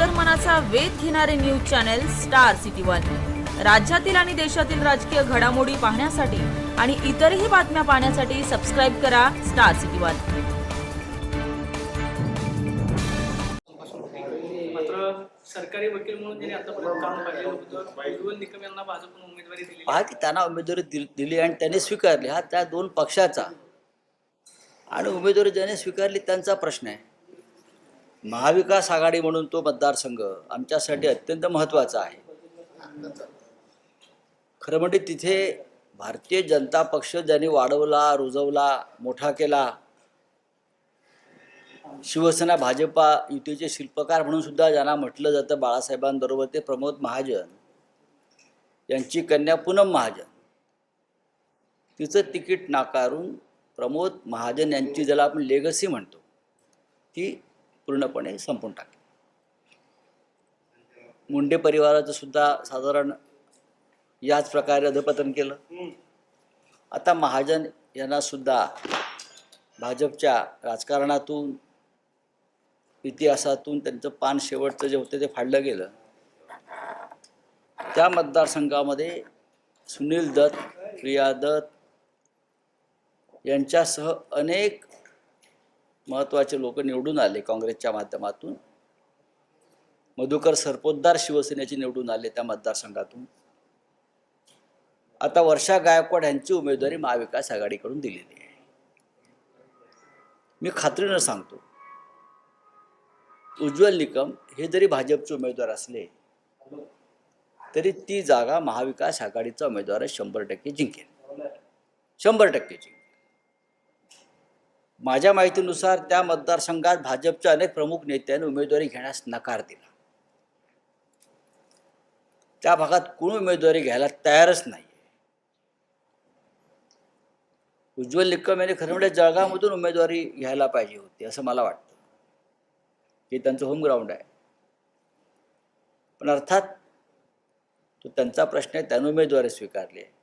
अंतर्मनाचा वेध घेणारे news channel Star City one. राज्यातील आणि देशातील राजकीय घडामोडी पाहण्यासाठी आणि इतरही बातम्या पाहण्यासाठी सबस्क्राईब करा स्टार सिटी वन. मात्र सरकारी वकील म्हणून त्यांनी आतापर्यंत काम पाहिलेलं होतं. उज्ज्वल निकम यांना भाजपनं उमेदवारी दिली. पहा की त्यांना उमेदवारी दिल- दिली आणि त्यांनी स्वीकारली. हा त्या दोन पक्षाचा. आणि उमेदवारी ज्याने स्वीकारली त्यांचा प्रश्न आहे. महाविकास आघाडी म्हणून तो मतदारसंघ आमच्यासाठी अत्यंत महत्त्वाचा आहे. खरं म्हणजे तिथे भारतीय जनता पक्ष ज्यांनी वाढवला रुजवला मोठा केला शिवसेना भाजपा युतीचे शिल्पकार म्हणून सुद्धा ज्यांना म्हटलं जातं बाळासाहेबांबरोबर ते प्रमोद महाजन यांची कन्या पूनम महाजन. तिचं तिकीट नाकारून प्रमोद महाजन यांची ज्याला आपण लेगसी म्हणतो ती पूर्णपणे संपून टाकले. मुंडे परिवाराचं सुद्धा साधारण याच प्रकारे अधपतन केलं. आता महाजन यांना सुद्धा भाजपच्या राजकारणातून इतिहासातून त्यांचं पान शेवटचं जे होतं ते फाडलं गेलं. त्या मतदारसंघामध्ये सुनील दत्त प्रिया दत्त यांच्यासह अनेक महत्त्वाचे लोक निवडून आले काँग्रेसच्या माध्यमातून. मधुकर सरपोतदार शिवसेनेचे निवडून आले त्या मतदारसंघातून. आता वर्षा गायकवाड यांची उमेदवारी महाविकास आघाडीकडून दिलेली आहे. मी खात्रीनं सांगतो. उज्ज्वल निकम हे जरी भाजपचे उमेदवार असले तरी ती जागा महाविकास आघाडीचा उमेदवार शंभर टक्के जिंकेल. शंभर टक्के जिंकेल. माझ्या माहितीनुसार त्या मतदारसंघात भाजपच्या अनेक प्रमुख नेत्यांनी उमेदवारी घेण्यास नकार दिला. त्या भागात कोण उमेदवारी घ्यायला तयारच नाही उज्ज्वल निकम यांनी खरं म्हणजे जळगावमधून उमेदवारी घ्यायला पाहिजे होती असं मला वाटतं. हे त्यांचं होमग्राऊंड आहे. पण अर्थात तो त्यांचा प्रश्न आहे त्यानं उमेदवारी स्वीकारली आहे.